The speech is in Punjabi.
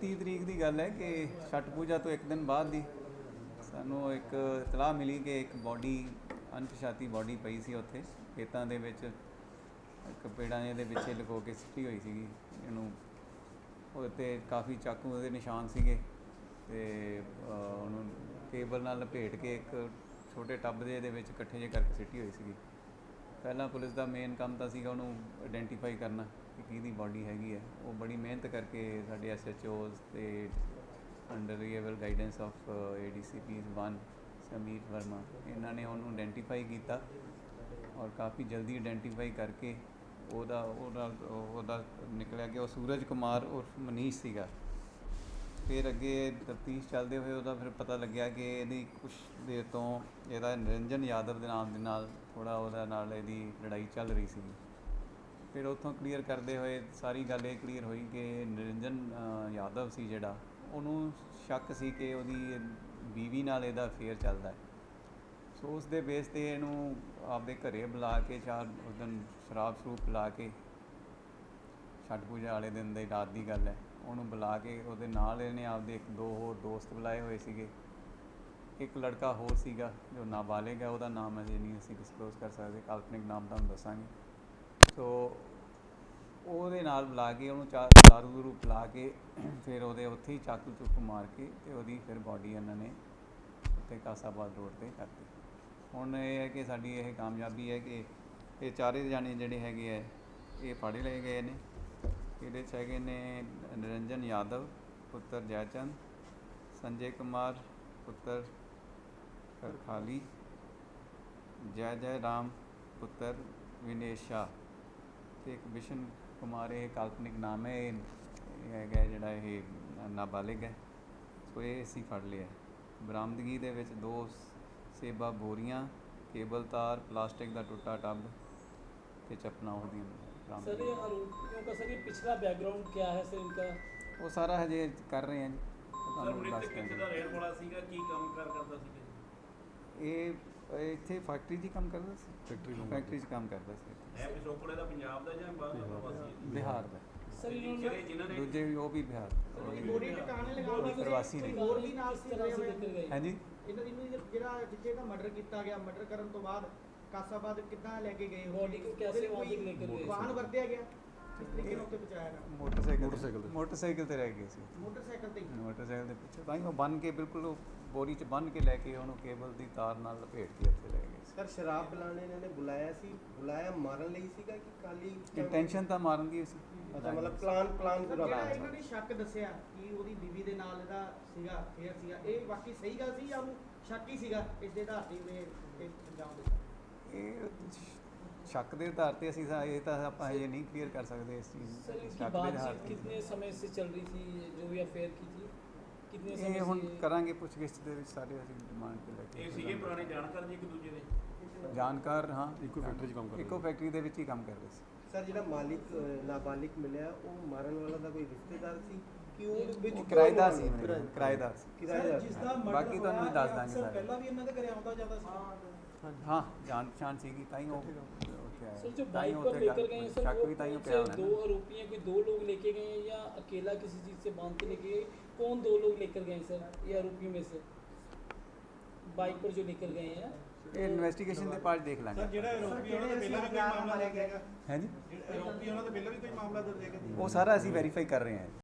29 ਤਰੀਕ ਦੀ ਗੱਲ ਹੈ ਕਿ ਛਠ ਪੂਜਾ ਤੋਂ ਇੱਕ ਦਿਨ ਬਾਅਦ ਦੀ ਸਾਨੂੰ ਇੱਕ ਇਤਲਾਹ ਮਿਲੀ ਕਿ ਇੱਕ ਬਾਡੀ, ਅਣਪਛਾਤੀ ਬਾਡੀ ਪਈ ਸੀ ਉੱਥੇ, ਖੇਤਾਂ ਦੇ ਵਿੱਚ, ਇੱਕ ਪੇੜਾਂ ਦੇ ਪਿੱਛੇ ਲੁਕੋ ਕੇ ਸਿੱਟੀ ਹੋਈ ਸੀਗੀ। ਇਹਨੂੰ ਉਹਦੇ ਤੇ ਕਾਫੀ ਚਾਕੂ ਦੇ ਨਿਸ਼ਾਨ ਸੀਗੇ ਤੇ ਉਹਨੂੰ ਕੇਬਲ ਨਾਲ ਲਪੇਟ ਕੇ ਇੱਕ ਛੋਟੇ ਟੱਬ ਦੇ ਦੇ ਵਿੱਚ ਇਕੱਠੇ ਜਿਹੇ ਕਰਕੇ ਸਿੱਟੀ ਹੋਈ ਸੀਗੀ। ਪਹਿਲਾਂ ਪੁਲਿਸ ਦਾ ਮੇਨ ਕੰਮ ਤਾਂ ਸੀਗਾ ਉਹਨੂੰ ਆਇਡੈਂਟੀਫਾਈ ਕਰਨਾ ਕਿ ਕਿਹਦੀ ਬਾਡੀ ਹੈਗੀ ਹੈ। ਉਹ ਬੜੀ ਮਿਹਨਤ ਕਰਕੇ ਸਾਡੇ ਐਸਐਚਓਜ਼ ਤੇ under able guidance of ADCP 1 Samir Verma ਇਹਨਾਂ ਨੇ ਉਹਨੂੰ ਆਇਡੈਂਟੀਫਾਈ ਕੀਤਾ ਔਰ ਕਾਫੀ ਜਲਦੀ ਆਇਡੈਂਟੀਫਾਈ ਕਰਕੇ ਉਹਦਾ ਉਹਦਾ ਉਹਦਾ ਨਿਕਲਿਆ ਕਿ ਉਹ ਸੂਰਜ ਕੁਮਾਰ ਉਰਫ ਮਨੀਸ਼ ਸੀਗਾ। ਫਿਰ ਅੱਗੇ ਤਫਤੀਸ਼ ਚੱਲਦੇ ਹੋਏ ਉਹਦਾ ਫਿਰ ਪਤਾ ਲੱਗਿਆ ਕਿ ਇਹਦੀ ਕੁਝ ਦੇਰ ਤੋਂ ਇਹਦਾ ਨਿਰੰਜਨ ਯਾਦਵ ਦੇ ਨਾਮ ਦੇ ਨਾਲ ਥੋੜਾ ਉਹਦਾ ਨਾਲ ਇਹਦੀ ਲੜਾਈ ਚੱਲ ਰਹੀ ਸੀ। ਫਿਰ ਉੱਥੋਂ ਕਲੀਅਰ ਕਰਦੇ ਹੋਏ ਸਾਰੀ ਗੱਲ ਇਹ ਕਲੀਅਰ ਹੋਈ ਕਿ ਨਿਰੰਜਨ ਯਾਦਵ ਸੀ ਜਿਹੜਾ, ਉਹਨੂੰ ਸ਼ੱਕ ਸੀ ਕਿ ਉਹਦੀ ਬੀਵੀ ਨਾਲ ਇਹਦਾ ਅਫੇਅਰ ਚੱਲਦਾ ਹੈ। ਸੋ ਉਸ ਦੇ ਬੇਸ ਤੇ ਇਹਨੂੰ ਆਪਦੇ ਘਰੇ ਬੁਲਾ ਕੇ ਚਾਰ ਉਸ ਦਿਨ ਸ਼ਰਾਬ ਸਰੂਪ ਪਿਲਾ ਕੇ ਛੱਡ ਪੂਜਾ ਵਾਲੇ ਦਿਨ ਦੀ ਰਾਤ ਦੀ ਗੱਲ ਹੈ। ਉਹਨੂੰ ਬੁਲਾ ਕੇ ਉਹਦੇ ਨਾਲ ਇਹਨੇ ਆਪਦੇ ਇੱਕ ਦੋ ਹੋਰ ਦੋਸਤ ਬੁਲਾਏ ਹੋਏ ਸੀਗੇ। ਇੱਕ ਲੜਕਾ ਹੋਰ ਸੀਗਾ ਜੋ ਨਾਬਾਲਿਗ ਹੈ, ਉਹਦਾ ਨਾਮ ਅਜੇ ਨਹੀਂ ਅਸੀਂ ਡਿਸਕਲੋਜ਼ ਕਰ ਸਕਦੇ, ਕਾਲਪਨਿਕ ਨਾਮ ਤੁਹਾਨੂੰ ਦੱਸਾਂਗੇ। ਸੋ ਉਹਦੇ ਨਾਲ ਬੁਲਾ ਕੇ ਉਹਨੂੰ ਚਾ, ਦਾਰੂ ਦੂਰੂ ਪਿਲਾ ਕੇ ਫਿਰ ਉਹਦੇ ਉੱਥੇ ਹੀ ਚਾਕੂ ਚੁੱਕ ਮਾਰ ਕੇ ਤੇ ਉਹਦੀ ਫਿਰ ਬਾਡੀ ਇਹਨਾਂ ਨੇ ਉੱਥੇ ਕਾਸਾਬਾਦ ਰੋਡ ਤੇ ਕਰਤੀ ਹੁਣ ਇਹ ਹੈ ਕਿ ਸਾਡੀ ਇਹ ਕਾਮਯਾਬੀ ਹੈ ਕਿ ਇਹ ਚਾਰੇ ਜਾਣੇ ਜਿਹੜੇ ਹੈਗੇ ਹੈ, ਇਹ ਫੜੇ ਲਏ ਗਏ ਨੇ। ਇਹਦੇ 'ਚ ਹੈਗੇ ਨੇ? ਨਿਰੰਜਨ ਯਾਦਵ, ਪੁੱਤਰ ਜੈਚੰਦ, ਸੰਜੇ ਕੁਮਾਰ, ਪੁੱਤਰ ਕਰਖਾਲੀ ਜੈ ਜੈ ਰਾਮ, ਪੁੱਤਰ ਵਿਨੇਸ਼ ਸ਼ਾਹ ਤੇ ਇੱਕ ਵਿਸ਼ਨ ਕੁਮਾਰ, ਇਹ ਕਾਲਪਨਿਕ ਨਾਮ ਹੈ, ਇਹ ਹੈਗਾ ਜਿਹੜਾ ਇਹ ਨਾਬਾਲਿਗ ਹੈ। ਸੋ ਇਹ ਅਸੀਂ ਫੜ ਲਿਆ ਬਰਾਮਦਗੀ ਦੇ ਵਿੱਚ ਦੋ ਸ- ਸੇਬਾ ਬੋਰੀਆਂ, ਕੇਬਲ ਤਾਰ, ਪਲਾਸਟਿਕ ਦਾ ਟੁੱਟਾ ਟੱਬ ਤੇ ਚਪਨਾ ਉਹਦੀਆਂ। सर ਬਰਾਮਦ ये आरोपियों का सर ये पिछला बैकग्राउंड क्या है सर इनका ਉਹ ਸਾਰਾ ਹਜੇ ਕਰ ਰਹੇ ਹਾਂ ਜੀ ਉਹ ਸਰ ਤੁਹਾਨੂੰ ਦੱਸ ਮ੍ਰਿਤਕ ਕਿੱਥੇ ਦਿਆਂਗੇ। ਦਾ ਰਹਿਣ ਵਾਲਾ ਸੀਗਾ ਕੀ ਕੰਮ ਕਾਰ ਕਰਦਾ ਸੀਗਾ ਇਹ ਇਹ ਇੱਥੇ ਫੈਕਟਰੀ 'ਚ ਹੀ ਕੰਮ ਕਰਦਾ ਸੀ ਫੈਕਟਰੀ ਨੂੰ ਫੈਕਟਰੀ 'ਚ ਕੰਮ ਕਰਦਾ ਸੀ ਹੈ ਪਿਛੋਕੜੇ ਦਾ ਪੰਜਾਬ ਦਾ ਜਾਂ ਬਾਹਰ ਦਾ ਪ੍ਰਵਾਸੀ ਬਿਹਾਰ ਦਾ सर ਜਿਹੜੇ इन्होंने ਜਿਨ੍ਹਾਂ ਨੇ ਦੂਜੇ ਵੀ ਉਹ ਵੀ ਬਿਹਾਰ ਬੋਡੀ ਟਿਕਾਣੇ ਲਗਾ ਉਹ ਵੀ ਪ੍ਰਵਾਸੀ ਨੇ ਹੋਰ ਵੀ ਨਾਲ किस ਸੀ तरह ਰਹੇ से ਹੋਏ लेकर गए ਹਾਂਜੀ ਇਹਨਾਂ ਦੀ ਨੂੰ ਜਿਹੜਾ ਜਿੱਥੇ ਦਾ ਮਰਡਰ ਕੀਤਾ ਗਿਆ ਮਰਡਰ ਕਰਨ ਤੋਂ ਬਾਅਦ ਕਾਸਾਬਾਦ ਕਿੱਦਾਂ ਲੈ ਕੇ ਗਏ ਉਹ? Body को कैसे ਉਹਦੇ वहाँ ਕੋਈ तक लेकर गए? ਵਾਹਨ ਵਰਤਿਆ ਗਿਆ ਕਿਸ ਤਰੀਕੇ ਨਾਲ ਉੱਤੇ ਪਹੁੰਚਾਇਆ ਗਿਆ ਮੋਟਰਸਾਈਕਲ ਮੋਟਰਸਾਈਕਲ ਤੇ। ਮੋਟਰਸਾਈਕਲ ਤੇ ਰਹਿ ਗਏ ਸੀ ਮੋਟਰਸਾਈਕਲ ਤੇ ਹੀ। ਮੋਟਰਸਾਈਕਲ ਦੇ ਪਿੱਛੇ ਤਾਂ ਹੀ ਉਹ ਬੰਨ ਕੇ ਬਿਲਕੁਲ ਉਹ ਬੋਰੀ 'ਚ ਬੰਨ ਕੇ ਲੈ ਕੇ ਉਹਨੂੰ ਕੇਬਲ ਦੀ ਤਾਰ ਨਾਲ ਲਪੇਟ ਕੇ ਉੱਥੇ ਲੈ ਗਏ ਸੀ ਸਰ ਸ਼ਰਾਬ ਪਿਲਾਣੇ ਇਹਨਾਂ ਨੇ ਬੁਲਾਇਆ ਸੀ ਬੁਲਾਇਆ ਮਾਰਨ ਲਈ ਸੀਗਾ ਕਿ ਖਾਲੀ ਇੰਟੈਂਸ਼ਨ ਤਾਂ ਮਾਰਨ ਦੀ ਸੀ ਅੱਛਾ ਮਤਲਬ ਪਲਾਨ ਪਲਾਨ ਸਰ ਪੂਰਾ ਜਿਹੜਾ ਬਣਾਇਆ ਇਹਨਾਂ ਨੇ ਸ਼ੱਕ ਦੱਸਿਆ ਕਿ ਉਹਦੀ ਬੀਵੀ ਦੇ ਨਾਲ ਇਹਦਾ ਸੀਗਾ ਫੇਅਰ ਸੀਗਾ ਇਹ ਬਾਕੀ ਸਹੀ ਗੱਲ ਸੀ ਜਾਂ ਉਹਨੂੰ ਸ਼ੱਕ ਹੀ ਸੀਗਾ ਇਸ ਦੇ ਆਧਾਰ ਤੇ ਉਹਨੇ ਇਹ ਅੰਜਾਮ ਦਿੱਤਾ ਇਹ ਸ਼ੱਕ ਦੇ ਆਧਾਰ ਤੇ ਅਸੀਂ ਤਾਂ- ਇਹ ਤਾਂ ਆਪਾਂ ਹਜੇ ਨਹੀਂ ਕਲੀਅਰ ਕਰ ਸਕਦੇ ਇਸ ਚੀਜ਼ सर ਨੂੰ इनकी ਸ਼ੱਕ ਦੇ ਆਧਾਰ बातचीत ਤੇ कितने समय से चल रही थी ये जो भी अफेयर की थी कितने ਇਹ समय ਹੁਣ से ਕਰਾਂਗੇ ਪੁੱਛਗਿੱਛ ਦੇ ਵਿੱਚ ਸਾਰੇ ਅਸੀਂ ਡਿਮਾਂਡ ਤੇ ਲੈ ਕੇ ਇਹ ਸੀਗੇ ਪੁਰਾਣੇ ਜਾਣਕਾਰ ਜੀ ਇੱਕ ਦੂਜੇ ਦੇ ਜਾਣਕਾਰ ਹਾਂ ਇੱਕੋ ਫੈਕਟਰੀ 'ਚ ਕੰਮ ਕਰਦੇ ਇੱਕੋ ਫੈਕਟਰੀ ਦੇ ਵਿੱਚ ਹੀ ਕੰਮ ਕਰਦੇ ਸੀ ਸਰ ਜਿਹੜਾ ਮਾਲਿਕ ਅਹ, ਨਾਬਾਲਿਗ ਮਿਲਿਆ ਉਹ ਮਾਰਨ ਵਾਲਾ ਦਾ ਕੋਈ ਰਿਸ਼ਤੇਦਾਰ ਸੀ ਕਿ ਉਹ ਵਿੱਚ ਉਹ ਕਿਰਾਏਦਾਰ ਸੀ ਕਿਰਾਏ- ਮੇਰੇ ਕਿਰਾਏਦਾਰ ਸੀ ਕਿਰਾਏਦਾਰ ਜਿਸ ਸੀ। ਦਾ murder ਬਾਕੀ ਤੁਹਾਨੂੰ ਹੋਇਆ, ਦੱਸ ਇਹ ਦਾਂਗੇ ਅਕਸਰ ਸਾਰੇ। ਪਹਿਲਾਂ ਵੀ ਇਹਨਾਂ ਦੇ ਘਰੇ ਆਉਂਦਾ ਜਾਂਦਾ ਸੀ ਹਾਂ ਜਾਣ ਪਛਾਣ ਸੀਗੀ ਤਾਂ ਹੀ ਉਹ ਉੱਥੇ ਆਇਆ सर जो ਤਾਂ ਹੀ बाइक पर ਉੱਥੇ लेकर गए हैं सर ਸ਼ੱਕ वो ਵੀ ਤਾਂ ਹੀ कौन ਪਿਆ से ਹੋਣਾ दो ਨਾ। आरोपी हैं कोई दो लोग लेके गए हैं या अकेला किसी चीज से बांध के लेके गए कौन दो लोग लेकर गए हैं सर ये आरोपियों में से बाइक पर जो लेकर गए हैं ਇਹ ਇਨਵੈਸਟੀਗੇਸ਼ਨ ਦੇ ਪਾਰਟ ਦੇਖ ਲਾਂਗੇ ਜਿਹੜਾ ਆਰੋਪੀ ਉਹਨਾਂ ਦੇ ਪਹਿਲਾਂ ਵੀ ਕੋਈ ਮਾਮਲਾ ਹੈਗਾ ਹੈ ਜੀ ਜਿਹੜਾ ਆਰੋਪੀ ਉਹਨਾਂ ਦੇ ਪਹਿਲਾਂ ਵੀ ਕੋਈ ਮਾਮਲਾ ਦਰਜ ਹੈਗਾ ਉਹ ਸਾਰਾ ਅਸੀਂ ਵੈਰੀਫਾਈ ਕਰ ਰਹੇ ਹਾਂ